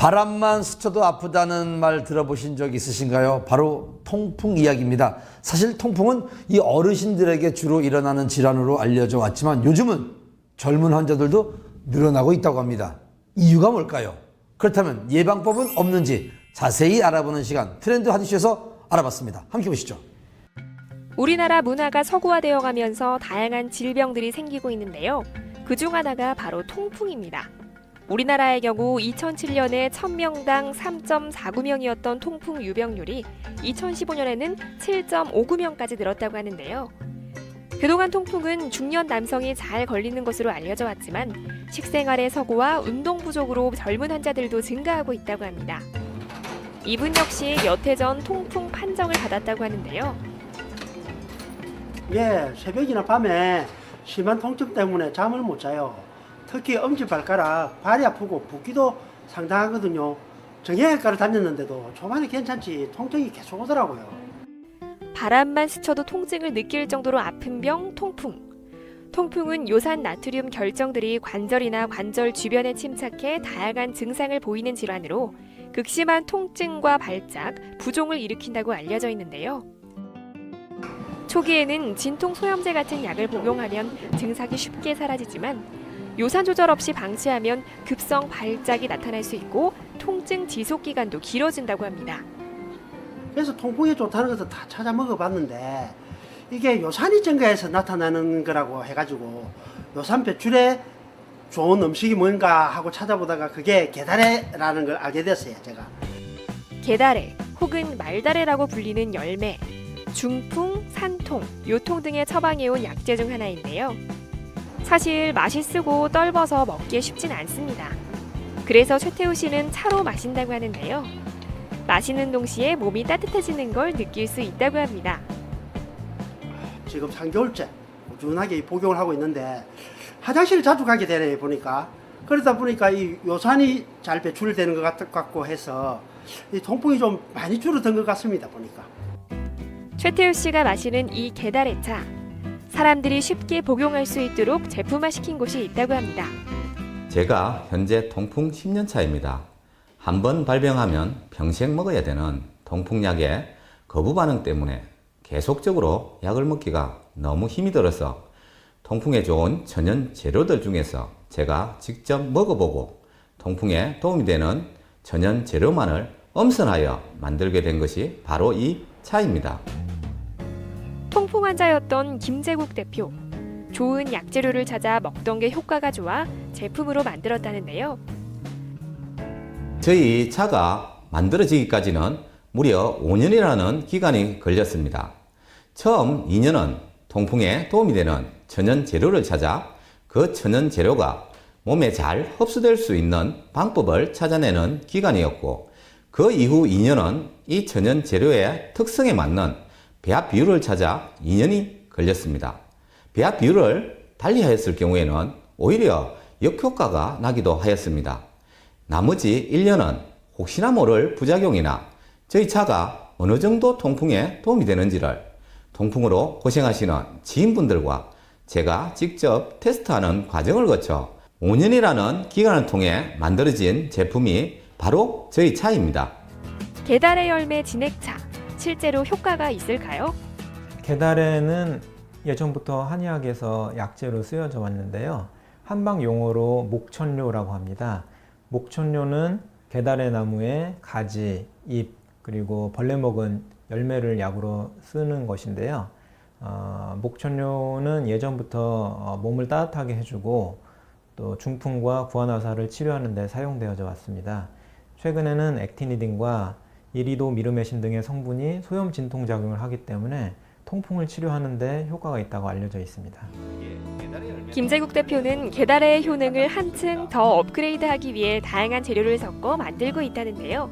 바람만 스쳐도 아프다는 말 들어보신 적 있으신가요? 바로 통풍 이야기입니다. 사실 통풍은 이 어르신들에게 주로 일어나는 질환으로 알려져 왔지만 요즘은 젊은 환자들도 늘어나고 있다고 합니다. 이유가 뭘까요? 그렇다면 예방법은 없는지 자세히 알아보는 시간 트렌드 하디쇼에서 알아봤습니다. 함께 보시죠. 우리나라 문화가 서구화되어 가면서 다양한 질병들이 생기고 있는데요. 그중 하나가 바로 통풍입니다. 우리나라의 경우 2007년에 1000명당 3.49명이었던 통풍 유병률이 2015년에는 7.59명까지 늘었다고 하는데요. 그동안 통풍은 중년 남성이 잘 걸리는 것으로 알려져 왔지만 식생활의 서구와 운동 부족으로 젊은 환자들도 증가하고 있다고 합니다. 이분 역시 몇해전 통풍 판정을 받았다고 하는데요. 예, 새벽이나 밤에 심한 통증 때문에 잠을 못 자요. 특히 엄지발가락, 발이 아프고 붓기도 상당하거든요. 정형외과를 다녔는데도 초반에 괜찮지 통증이 계속 오더라고요. 바람만 스쳐도 통증을 느낄 정도로 아픈 병 통풍. 통풍은 요산 나트륨 결정들이 관절이나 관절 주변에 침착해 다양한 증상을 보이는 질환으로 극심한 통증과 발작, 부종을 일으킨다고 알려져 있는데요. 초기에는 진통 소염제 같은 약을 복용하면 증상이 쉽게 사라지지만 요산 조절 없이 방치하면 급성 발작이 나타날 수 있고 통증 지속 기간도 길어진다고 합니다. 그래서 통풍에 좋다는 것을 다 찾아 먹어봤는데 이게 요산이 증가해서 나타나는 거라고 해가지고 요산 배출에 좋은 음식이 뭔가 하고 찾아보다가 그게 게다레라는 걸 알게 됐어요, 제가. 게다레 혹은 말다레라고 불리는 열매, 중풍, 산통, 요통 등에 처방해온 약재 중 하나인데요. 사실 맛이 쓰고 떫어서 먹기 쉽진 않습니다. 그래서 최태우 씨는 차로 마신다고 하는데요. 마시는 동시에 몸이 따뜻해지는 걸 느낄 수 있다고 합니다. 지금 3개월째 꾸준하게 이 복용을 하고 있는데 화장실을 자주 가게 되네 보니까 그러다 보니까 이 요산이 잘 배출되는 것 같- 같고 해서 이 통풍이 좀 많이 줄어든 것 같습니다 보니까 최태우 씨가 마시는 이 게다레 차. 사람들이 쉽게 복용할 수 있도록 제품화시킨 곳이 있다고 합니다. 제가 현재 통풍 10년 차입니다. 한 번 발병하면 평생 먹어야 되는 통풍약의 거부 반응 때문에 계속적으로 약을 먹기가 너무 힘이 들어서 통풍에 좋은 천연 재료들 중에서 제가 직접 먹어보고 통풍에 도움이 되는 천연 재료만을 엄선하여 만들게 된 것이 바로 이 차입니다. 통풍 환자였던 김재국 대표. 좋은 약재료를 찾아 먹던 게 효과가 좋아 제품으로 만들었다는데요. 저희 차가 만들어지기까지는 무려 5년이라는 기간이 걸렸습니다. 처음 2년은 통풍에 도움이 되는 천연 재료를 찾아 그 천연 재료가 몸에 잘 흡수될 수 있는 방법을 찾아내는 기간이었고 그 이후 2년은 이 천연 재료의 특성에 맞는 배합 비율을 찾아 2년이 걸렸습니다. 배합 비율을 달리하였을 경우에는 오히려 역효과가 나기도 하였습니다. 나머지 1년은 혹시나 모를 부작용이나 저희 차가 어느 정도 통풍에 도움이 되는지를 통풍으로 고생하시는 지인분들과 제가 직접 테스트하는 과정을 거쳐 5년이라는 기간을 통해 만들어진 제품이 바로 저희 차입니다. 게달의 열매 진액차. 실제로 효과가 있을까요? 게다레는 예전부터 한의학에서 약재로 쓰여져 왔는데요. 한방 용어로 목천료라고 합니다. 목천료는 게다레 나무의 가지, 잎, 그리고 벌레 먹은 열매를 약으로 쓰는 것인데요. 어, 목천료는 예전부터 어, 몸을 따뜻하게 해주고 또 중풍과 구안화사를 치료하는 데 사용되어져 왔습니다. 최근에는 액티니딘과 이리도 미르메신 등의 성분이 소염 진통 작용을 하기 때문에 통풍을 치료하는 데 효과가 있다고 알려져 있습니다. 김재국 대표는 게달의 효능을 한층 더 업그레이드하기 위해 다양한 재료를 섞어 만들고 있다는데요.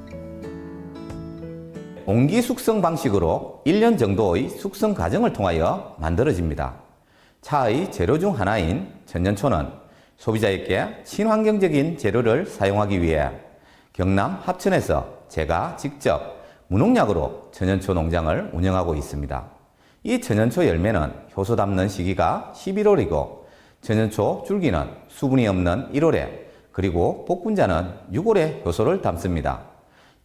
온기 숙성 방식으로 1년 정도의 숙성 과정을 통하여 만들어집니다. 차의 재료 중 하나인 천년초는 소비자에게 친환경적인 재료를 사용하기 위해 경남 합천에서 제가 직접 무농약으로 천연초 농장을 운영하고 있습니다. 이 천연초 열매는 효소 담는 시기가 11월이고 천연초 줄기는 수분이 없는 1월에 그리고 복분자는 6월의 효소를 담습니다.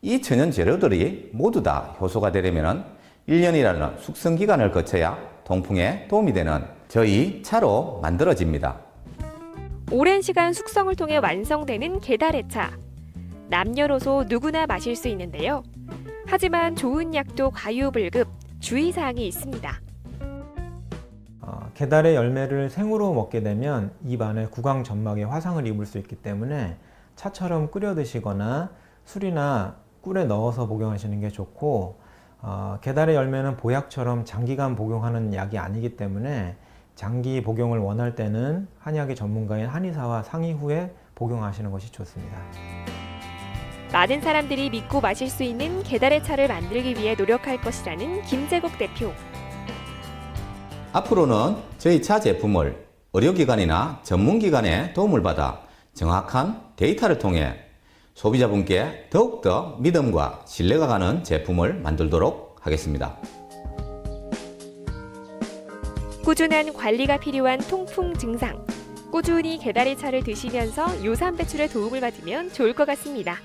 이 천연 재료들이 모두 다 효소가 되려면 1년이라는 숙성 기간을 거쳐야 통풍에 도움이 되는 저희 차로 만들어집니다. 오랜 시간 숙성을 통해 완성되는 게다레차. 남녀노소 누구나 마실 수 있는데요. 하지만 좋은 약도 과유불급 주의사항이 있습니다. 어, 게달의 열매를 생으로 먹게 되면 입 안에 구강 점막에 화상을 입을 수 있기 때문에 차처럼 끓여 드시거나 술이나 꿀에 넣어서 복용하시는 게 좋고 어, 게달의 열매는 보약처럼 장기간 복용하는 약이 아니기 때문에 장기 복용을 원할 때는 한의학의 전문가인 한의사와 상의 후에 복용하시는 것이 좋습니다. 많은 사람들이 믿고 마실 수 있는 게달의 차를 만들기 위해 노력할 것이라는 김재국 대표. 앞으로는 저희 차 제품을 의료기관이나 전문기관의 도움을 받아 정확한 데이터를 통해 소비자분께 더욱더 믿음과 신뢰가 가는 제품을 만들도록 하겠습니다. 꾸준한 관리가 필요한 통풍 증상. 꾸준히 게다리 차를 드시면서 요산 배출에 도움을 받으면 좋을 것 같습니다.